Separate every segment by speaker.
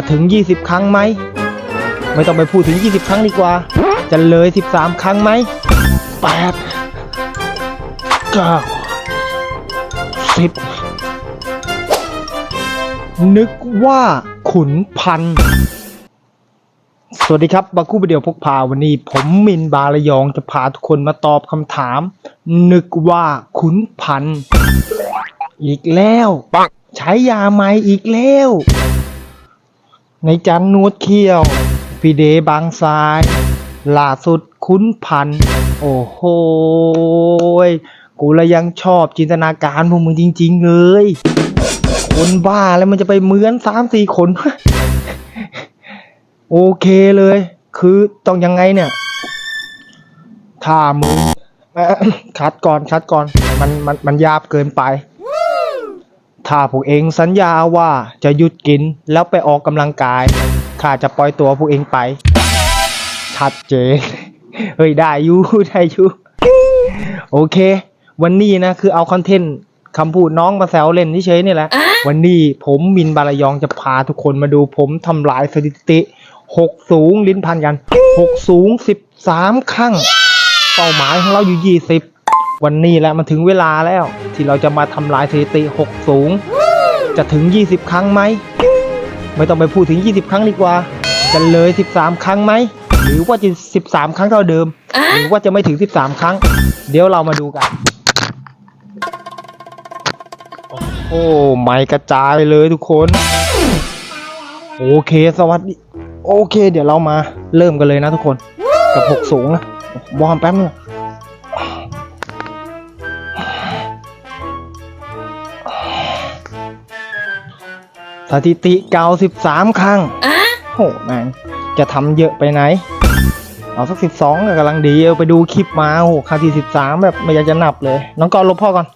Speaker 1: จะถึง 20 ครั้งไหม ไม่ต้องไปพูดถึง 20 ครั้งดีกว่า จะเลย 13 ครั้งไหมแปดเก้าสิบนึกว่าขุนพันธุ์สวัสดีครับบาคู่ประเดียวพกพาวันนี้ ผมมินบาระยองจะพาทุกคนมาตอบคำถาม นึกว่าขุนพันธุ์อีกแล้ว ปังใช้ยาไหมอีกแล้ว ในจันนวดเขี้ยวพีเดบางทรายล่าสุดคุ้นพัน โอ้โหยกูละยังชอบจินตนาการพวกมึงจริง ๆ เลย คนบ้าแล้วมันจะไปเหมือนสามสี่คน โอเคเลย คือต้องยังไงเนี่ย ถ้ามึงคัดก่อนคัดก่อน มันมันมันยาบเกินไป ถ้าพวกเองสัญญาว่าจะหยุดกินแล้วไปออกกำลังกาย ข้าจะปล่อยตัวพวกเองไป ชัดเจน เฮ้ยได้อยู่ได้อยู่โอเค วันนี้นะคือเอาคอนเทนต์คำพูดน้องมาแซวเล่นเฉยๆนี่แหละ วันนี้ผมมินบารายองจะพาทุกคนมาดูผมทำลายสถิติหกสูงลิ้นพันกันหกสูงสิบสามครั้ง เป้าหมายของเราอยู่ยี่สิบ วันนี้แหละมันถึงเวลาแล้ว ที่เราจะมาทำลายสถิติหกสูง จะถึงยี่สิบครั้งไหม ไม่ต้องไปพูดถึงยี่สิบครั้งดีกว่า จะเลยสิบสามครั้งไหม หรือว่าจะสิบสามครั้งเท่าเดิม หรือว่าจะไม่ถึงสิบสามครั้ง เดี๋ยวเรามาดูกัน โอ้ไม่กระจายเลยทุกคน โอเคสวัสดี โอเค เดี๋ยวเรามาเริ่มกันเลยนะทุกคน กับหกสูงนะวอร์มแป๊บนึง สถิติเก้าสิบสามครั้งโหแม่งจะทำเยอะไปไหน เอาสักสิบสองกำลังดีเอาไปดูคลิปมาโอ้โหครั้งที่สิบสามแบบไม่อยากจะนับเลย น้องกอนลบพ่อก่อน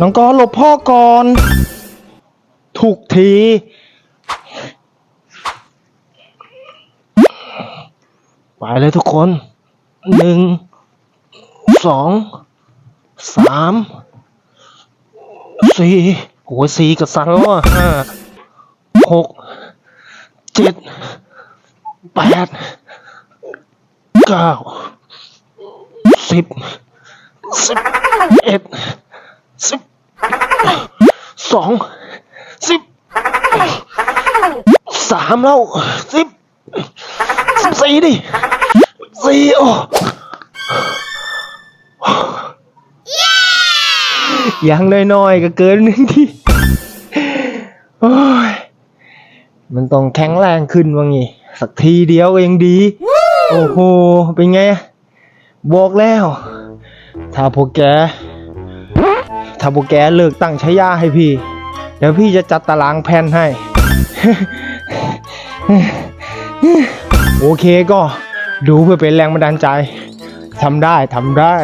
Speaker 1: น้องกอนหลบพ่อก่อน ถูกทีไปเลยทุกคนหนึ่งสองสาม สี่โอ้ยสี่กับสันแล้วอะห้าหกเจ็ดแปดเก้าสิบสิบเอ็ดสิบสองสิบสามแล้วสิบสิบสี่ดิสี่โอ้ ยังน้อยๆก็เกินหนึ่งทีโอ้ยมันต้องแข็งแรงขึ้นว่างี้ สักทีเดียวก็ยังดี โอ้โห เป็นไง บอกแล้ว ถ้าพวกแก ถ้าพวกแกเลิกตั้งชายาให้พี่ เดี๋ยวพี่จะจัดตารางแผนให้ โอเคก็ดูเพื่อเป็นแรงบันดาลใจทำได้ทำได้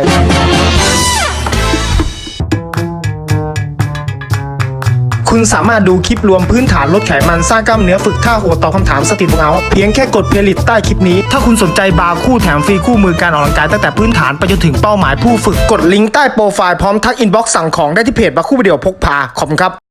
Speaker 1: คุณสามารถดูคลิปรวมพื้นฐานลดไขมันสร้างกล้ามเนื้อฝึกท่าหัวตอบคำถามสติบุกเอาเพียงแค่กดเพลย์ลิสต์ใต้คลิปนี้ ถ้าคุณสนใจบาร์คู่แถมฟรีคู่มือการออกกำลังกายตั้งแต่พื้นฐานไปจนถึงเป้าหมายผู้ฝึกกดลิงก์ใต้โปรไฟล์พร้อมทักอินบ็อกซ์สั่งของได้ที่เพจบาร์คู่วิดีโอพกพาขอบคุณครับ